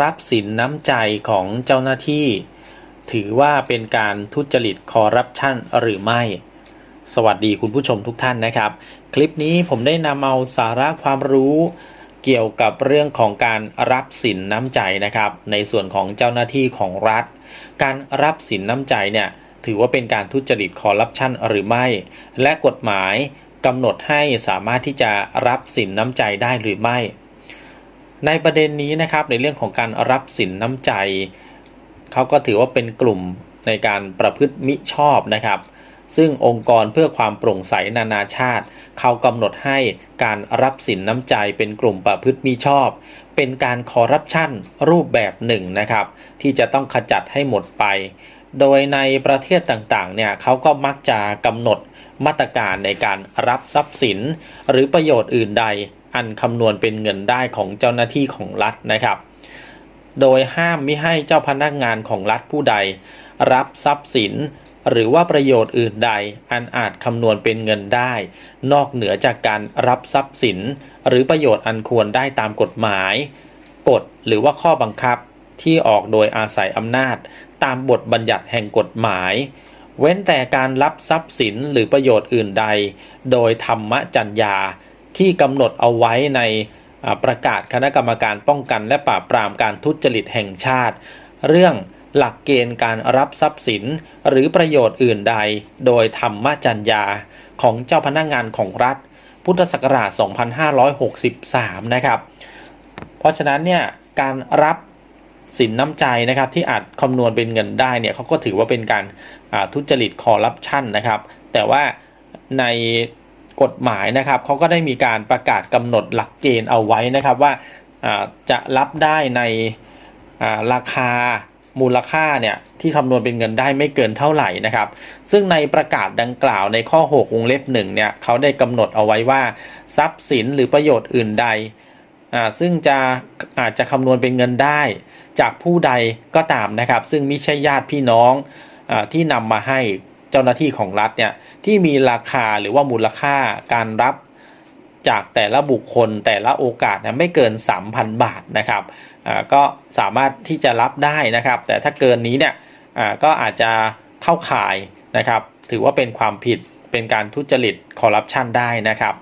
รับสินน้ำใจของเจ้าหน้าที่ ถือว่าเป็นการทุจริตคอร์รัปชันหรือไม่ สวัสดีคุณผู้ชมทุกท่านนะครับ คลิปนี้ผมได้นำเอาสาระความรู้เกี่ยวกับเรื่องของการรับสินน้ำใจนะครับ ในส่วนของเจ้าหน้าที่ของรัฐ การรับสินน้ำใจเนี่ยถือว่าเป็นการทุจริตคอร์รัปชันหรือไม่ และกฎหมายกำหนดให้สามารถที่จะรับสินน้ำใจได้หรือไม่ ในประเด็นนี้นะครับในเรื่องของการรับสินน้ำใจ เขาก็ถือว่าเป็นกลุ่มในการประพฤติมิชอบนะครับ ซึ่งองค์กรเพื่อความโปร่งใสนานาชาติ เขากำหนดให้การรับสินน้ำใจเป็นกลุ่มประพฤติมิชอบ เป็นการคอร์รัปชันรูปแบบหนึ่งนะครับ ที่จะต้องขจัดให้หมดไป โดยในประเทศต่างๆเนี่ยเขาก็มักจะกำหนดมาตรการในการรับทรัพย์สิน หรือประโยชน์อื่นใด อันคำนวณเป็นเงินได้ของเจ้าหน้าที่ของรัฐนะครับ โดยห้ามไม่ให้เจ้าพนักงานของรัฐผู้ใด รับทรัพย์สิน หรือว่าประโยชน์อื่นใด อันอาจคำนวณเป็นเงินได้ นอกเหนือจากการรับทรัพย์สิน หรือประโยชน์อันควรได้ตามกฎหมาย กฎหรือว่าข้อบังคับที่ออกโดยอาศัยอำนาจ ตามบทบัญญัติแห่งกฎหมาย เว้นแต่การรับทรัพย์สินหรือประโยชน์อื่นใด โดยธรรมจัญญา ที่กำหนดเอาไว้ในประกาศคณะกรรมการป้องกัน และปราบปรามการทุจริตแห่งชาติ เรื่องหลักเกณฑ์การรับทรัพย์สิน หรือประโยชน์อื่นใด โดยธรรมจัญญาของเจ้าพนักงานของรัฐ พุทธศักราช 2563 นะครับ เพราะฉะนั้นเนี่ยการรับสินน้ำใจนะครับที่อาจคำนวณเป็นเงินได้เนี่ยเขาก็ถือว่าเป็นการทุจริตคอร์รัปชันนะครับ แต่ว่าใน กฎหมายนะครับเขาก็ได้มีการประกาศกำหนดหลักเกณฑ์เอาไว้นะครับว่าจะรับได้ในราคามูลค่าเนี่ยที่คำนวณเป็นเงินได้ไม่เกินเท่าไหร่นะครับ ซึ่งในประกาศดังกล่าวในข้อ 6 วงเล็บหนึ่งเนี่ยเขาได้กำหนดเอาไว้ว่าทรัพย์สินหรือประโยชน์อื่นใดซึ่งจะอาจจะคำนวณเป็นเงินได้ จากผู้ใดก็ตามนะครับ ซึ่งไม่ใช่ญาติพี่น้องอที่นำมาให้ เจ้าหน้าที่ของรัฐเนี่ยที่มีราคาหรือว่ามูลค่าการรับจากแต่ละบุคคลแต่ละโอกาสนะไม่เกิน 3,000 บาทนะครับอ่าก็สามารถที่จะรับได้นะครับ แต่ถ้าเกินนี้เนี่ยอ่าก็อาจจะเข้าข่ายนะครับ ถือว่าเป็นความผิดเป็นการทุจริตคอร์รัปชันได้นะครับ